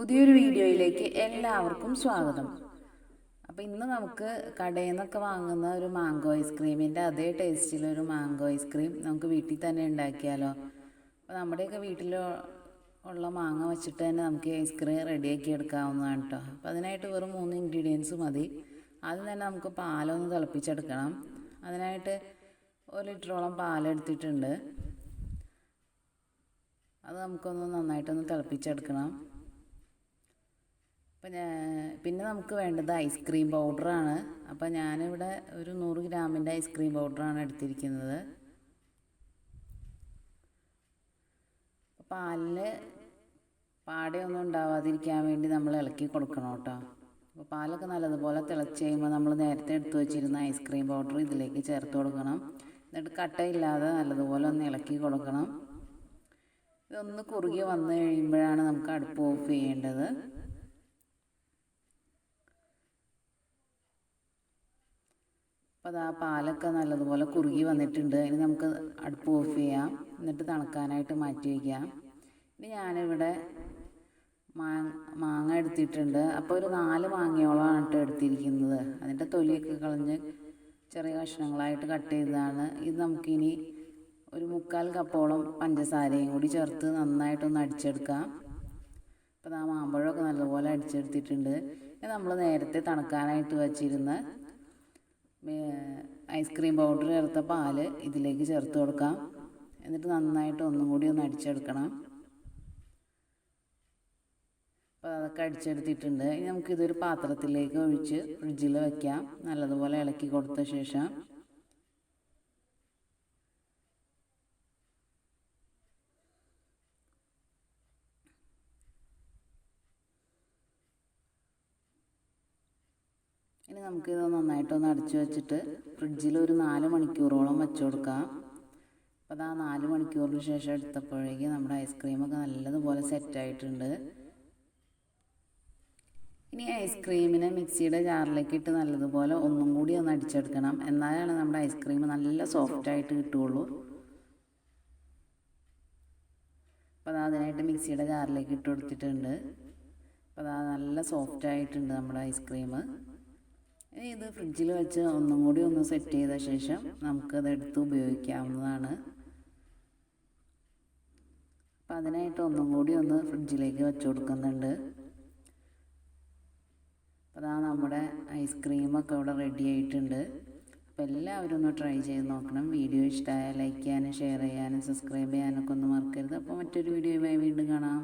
പുതിയൊരു വീഡിയോയിലേക്ക് എല്ലാവർക്കും സ്വാഗതം. അപ്പോൾ ഇന്ന് നമുക്ക് കടയിൽ നിന്നൊക്കെ വാങ്ങുന്ന ഒരു മാംഗോ ഐസ്ക്രീമിന്റെ അതേ ടേസ്റ്റിലൊരു മാംഗോ ഐസ്ക്രീം നമുക്ക് വീട്ടിൽ തന്നെ ഉണ്ടാക്കിയാലോ? അപ്പോൾ നമ്മുടെയൊക്കെ വീട്ടിൽ ഉള്ള മാങ്ങ വെച്ചിട്ട് തന്നെ നമുക്ക് ഐസ്ക്രീം റെഡിയാക്കി എടുക്കാവുന്നതാണ് കേട്ടോ അപ്പോൾ അതിനായിട്ട് വെറും മൂന്ന് ഇൻഗ്രീഡിയൻസ് മതി. ആദ്യം തന്നെ നമുക്ക് പാലൊന്ന് തിളപ്പിച്ചെടുക്കണം. അതിനായിട്ട് ഒരു ലിറ്ററോളം പാലെടുത്തിട്ടുണ്ട്. അത് നമുക്കൊന്ന് നന്നായിട്ടൊന്ന് തിളപ്പിച്ചെടുക്കണം. അപ്പം പിന്നെ നമുക്ക് വേണ്ടത് ഐസ്ക്രീം പൗഡറാണ് അപ്പം ഞാനിവിടെ ഒരു നൂറ് ഗ്രാമിന്റെ ഐസ്ക്രീം പൗഡറാണ് എടുത്തിരിക്കുന്നത്. പാലിൽ പാടയൊന്നും ഉണ്ടാവാതിരിക്കാൻ വേണ്ടി നമ്മൾ ഇളക്കി കൊടുക്കണം കേട്ടോ അപ്പോൾ പാലൊക്കെ നല്ലതുപോലെ തിളച്ച് കഴിയുമ്പോൾ നമ്മൾ നേരത്തെ എടുത്തു വെച്ചിരുന്ന ഐസ്ക്രീം പൗഡർ ഇതിലേക്ക് ചേർത്ത് കൊടുക്കണം. എന്നിട്ട് കട്ടയില്ലാതെ നല്ലതുപോലെ ഒന്ന് ഇളക്കി കൊടുക്കണം. ഇതൊന്ന് കുറുകി വന്നു കഴിയുമ്പോഴാണ് നമുക്ക് അടുപ്പ് ഓഫ് ചെയ്യേണ്ടത്. അപ്പോൾ ആ പാലൊക്കെ നല്ലതുപോലെ കുറുകി വന്നിട്ടുണ്ട്. ഇനി നമുക്ക് അടുപ്പ് ഓഫ് ചെയ്യാം. എന്നിട്ട് തണുക്കാനായിട്ട് മാറ്റി വയ്ക്കാം. ഇനി ഞാനിവിടെ മാങ്ങ എടുത്തിട്ടുണ്ട്. അപ്പോൾ ഒരു നാല് മാങ്ങയോളമാണ് കേട്ടോ എടുത്തിരിക്കുന്നത്. അതിന്റെ തൊലിയൊക്കെ കളഞ്ഞ് ചെറിയ കഷ്ണങ്ങളായിട്ട് കട്ട് ചെയ്തതാണ്. ഇത് നമുക്കിനി ഒരു മുക്കാൽ കപ്പോളം പഞ്ചസാരയും കൂടി ചേർത്ത് നന്നായിട്ടൊന്ന് അടിച്ചെടുക്കാം. അപ്പോൾ ആ മാമ്പഴമൊക്കെ നല്ലപോലെ അടിച്ചെടുത്തിട്ടുണ്ട്. നമ്മൾ നേരത്തെ തണുക്കാനായിട്ട് വച്ചിരുന്ന ഐസ്ക്രീം പൗഡർ ചേർത്ത പാൽ ഇതിലേക്ക് ചേർത്ത് കൊടുക്കാം. എന്നിട്ട് നന്നായിട്ട് ഒന്നും കൂടി ഒന്ന് അടിച്ചെടുക്കണം. അപ്പോൾ അതൊക്കെ അടിച്ചെടുത്തിട്ടുണ്ട്. ഇനി നമുക്കിതൊരു പാത്രത്തിലേക്ക് ഒഴിച്ച് ഫ്രിഡ്ജിൽ വയ്ക്കാം നല്ലതുപോലെ ഇളക്കി കൊടുത്ത ശേഷം ഇനി നമുക്കിത് നന്നായിട്ടൊന്ന് അടച്ചു വെച്ചിട്ട് ഫ്രിഡ്ജിൽ ഒരു നാല് മണിക്കൂറോളം വെച്ചു കൊടുക്കാം. അപ്പോൾ അത് ആ നാല് മണിക്കൂറിന് ശേഷം എടുത്തപ്പോഴേക്ക് നമ്മുടെ ഐസ്ക്രീമൊക്കെ നല്ലതുപോലെ സെറ്റായിട്ടുണ്ട് ഇനി ഐസ്ക്രീമിനെ മിക്സിയുടെ ജാറിലേക്ക് ഇട്ട് നല്ലതുപോലെ ഒന്നും കൂടി ഒന്ന് അടിച്ചെടുക്കണം. എന്നാലാണ് നമ്മുടെ ഐസ്ക്രീം നല്ല സോഫ്റ്റായിട്ട് കിട്ടുകയുള്ളൂ. അപ്പോൾ അത് അതിനായിട്ട് മിക്സിയുടെ ജാറിലേക്ക് ഇട്ട് കൊടുത്തിട്ടുണ്ട്. അപ്പോൾ അത് നല്ല സോഫ്റ്റായിട്ടുണ്ട് നമ്മുടെ ഐസ്ക്രീം ഇത് ഫ്രിഡ്ജിൽ വെച്ച് ഒന്നും കൂടി ഒന്ന് സെറ്റ് ചെയ്ത ശേഷം നമുക്കത് എടുത്ത് ഉപയോഗിക്കാവുന്നതാണ്. അപ്പം അതിനായിട്ട് ഒന്നും കൂടി ഒന്ന് ഫ്രിഡ്ജിലേക്ക് വെച്ച് കൊടുക്കുന്നുണ്ട്. അതാ നമ്മുടെ ഐസ്ക്രീമൊക്കെ ഇവിടെ റെഡി ആയിട്ടുണ്ട്. അപ്പോൾ എല്ലാവരും ഒന്ന് ട്രൈ ചെയ്ത് നോക്കണം. വീഡിയോ ഇഷ്ടമായ ലൈക്ക് ചെയ്യാനും ഷെയർ ചെയ്യാനും സബ്സ്ക്രൈബ് ചെയ്യാനൊക്കെ ഒന്ന് മറക്കരുത്. അപ്പോൾ മറ്റൊരു വീഡിയോയുമായി വീണ്ടും കാണാം.